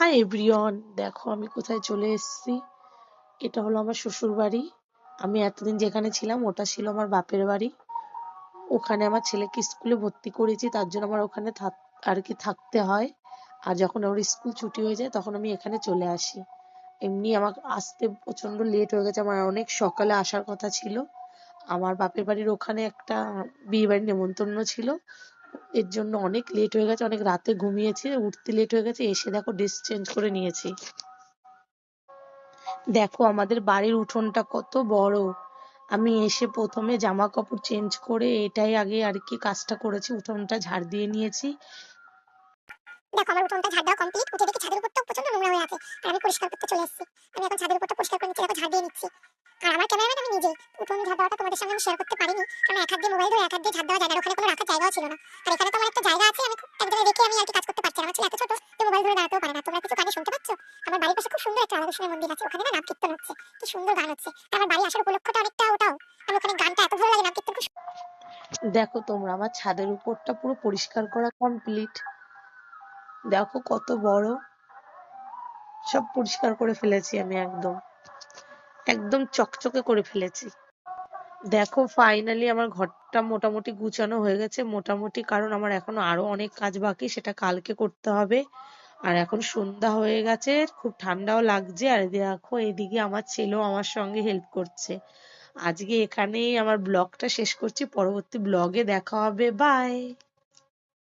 Hi everyone, দেখো আমি কোথায় চলে এসেছি। এটা হলো আমার শ্বশুর বাড়ি। আমি এতদিন যেখানে ছিলাম, ওটা ছিল আমার বাপের বাড়ি। ওখানে আমার ছেলেকে স্কুলে ভর্তি করেছি, তার জন্য আমার ওখানে থাক আর কি থাকতে হয়। আর যখন ওর স্কুল ছুটি হয়ে যায়, তখন আমি এখানে চলে আসি। এমনি আমার আসতে প্রচণ্ড লেট হয়ে গেছে, আমার অনেক সকালে আসার কথা ছিল। আমার বাপের বাড়ির ওখানে একটা বিয়ে বাড়ির নেমন্তন্ন ছিল। এর জন্য অনেক লেট হয়ে গেছে, অনেক রাতে ঘুমিয়েছি, উঠতে লেট হয়ে গেছে, এসে দেখো ড্রেস চেঞ্জ করে নিয়েছি। দেখো আমাদের বাড়ির উঠোনটা কত বড়। আমি এসে প্রথমে জামা কাপড় চেঞ্জ করে এটাই আগে আর কি কাজটা করেছি, উঠোনটা ঝাড় দিয়ে নিয়েছি। দেখো আমার উঠোনটা ঝাড় দেওয়া কমপ্লিট উঠে দেখি ছাদের প্রচণ্ড নোংরা হয়ে আছে। আমি পরিষ্কার করতে চলে এসেছি। আমি এখন ছাদের পরিষ্কার করে নিচ্ছি ঝাড় দিয়ে নিচ্ছি। আর আমার ক্যামেরাম্যান আমি নিজেই। ঝাড় দেওয়াটা তোমাদের আমি শেয়ার করতে পারিনি। কারণ এক হাত দিয়ে মোবাইল ধরে এক হাত দিয়ে ঝাড় দেওয়া যায় না ওখানে কোনো রাখার জায়গাও ছিল না। আর এখানে তো আমার একটা জায়গা আছে, আমি রেখে আমি আর কি কাজ করতে পারছি আমার ছেলে এত ছোট মোবাইল ধরে দাঁড়াতেও পারে না। তোমরা কিছু গানে শুনতে পাচ্ছ? আমার বাড়ির পাশে খুব সুন্দর একটা রাধাকৃষ্ণের মন্দির আছে। ওখানে না নাম কীর্তন হচ্ছে। কি সুন্দর গান হচ্ছে। আমার বাড়ি আসার উপলক্ষটা অনেকটা ওটাও। আমি ওখানে গানটা এত ভালো লাগে নাম কীর্তন দেখো তোমরা, আমার ছাদের উপরটা পুরো পরিষ্কার করা কমপ্লিট দেখো কত বড়। সব পরিষ্কার করে ফেলেছি আমি একদম। একদম চকচকে করে ফেলেছি। দেখো ফাইনালি আমার ঘরটা মোটামুটি গুছানো হয়ে গেছে। মোটামুটি কারণ আমার এখনও আরও অনেক কাজ বাকি, সেটা কালকে করতে হবে। আর এখন সন্ধ্যা হয়ে গেছে, খুব ঠান্ডাও লাগছে। আর দেখো, এদিকে আমার ছেলেও আমার সঙ্গে হেল্প করছে। আজকে এখানেই আমার ব্লগটা শেষ করছি। পরবর্তী ব্লগে দেখা হবে। বাই